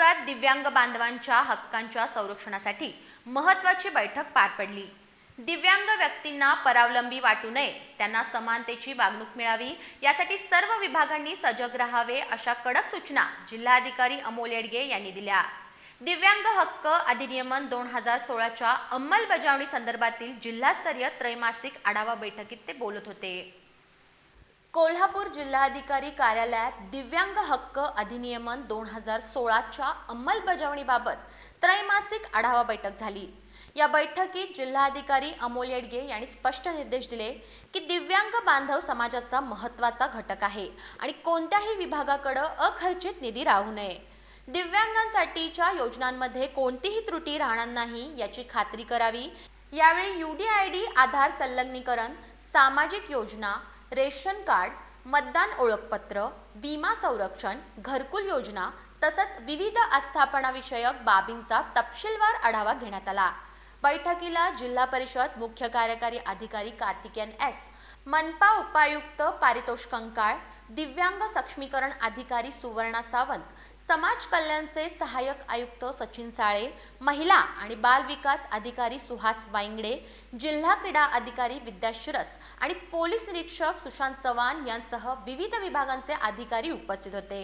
नागपुरात दिव्यांग बांधवांच्या हक्कांच्या संरक्षणासाठी महत्त्वाची बैठक पार पडली. दिव्यांग व्यक्तींना परावलंबी वाटू नये त्यांना समानतेची वागणूक मिळावी यासाठी सर्व विभागांनी सजग राहावे अशा कडक सूचना जिल्हाधिकारी अमोल येडगे यांनी दिल्या. दिव्यांग हक्क अधिनियमन दोन हजार सोळाच्या अंमलबजावणी संदर्भातील जिल्हास्तरीय त्रैमासिक आढावा बैठकीत ते बोलत होते. कोल्हापूर जिल्हाधिकारी कार्यालयात दिव्यांग हक्क अधिनियमन दोन हजार सोळाच्या अंमलबजावणीबाबत त्रैमासिक आढावा बैठक झाली. या बैठकीत जिल्हाधिकारी अमोल येडगे यांनी स्पष्ट निर्देश दिले की दिव्यांग बांधव समाजाचा महत्त्वाचा घटक आहे आणि कोणत्याही विभागाकडे अखर्चित निधी राहू नये. दिव्यांगांसाठीच्या योजनांमध्ये कोणतीही त्रुटी राहणार नाही याची खात्री करावी. यावेळी यूडीआयडी आधार संलग्नीकरण सामाजिक योजना रेशन कार्ड मतदान ओळखपत्र विमा संरक्षण घरकुल योजना तसंच विविध आस्थापनाविषयक बाबींचा तपशीलवार आढावा घेण्यात आला. बैठकीला जिल्हा परिषद मुख्य कार्यकारी अधिकारी कार्तिकेयन एस मनपा उपायुक्त पारितोष कंकाळ दिव्यांग सक्षमीकरण अधिकारी सुवर्णा सावंत समाज कल्याणचे सहाय्यक आयुक्त सचिन साळे महिला आणि बाल विकास अधिकारी सुहास वाईंगडे जिल्हा क्रीडा अधिकारी विद्या शिरस आणि पोलीस निरीक्षक सुशांत चव्हाण यांसह विविध विभागांचे अधिकारी उपस्थित होते.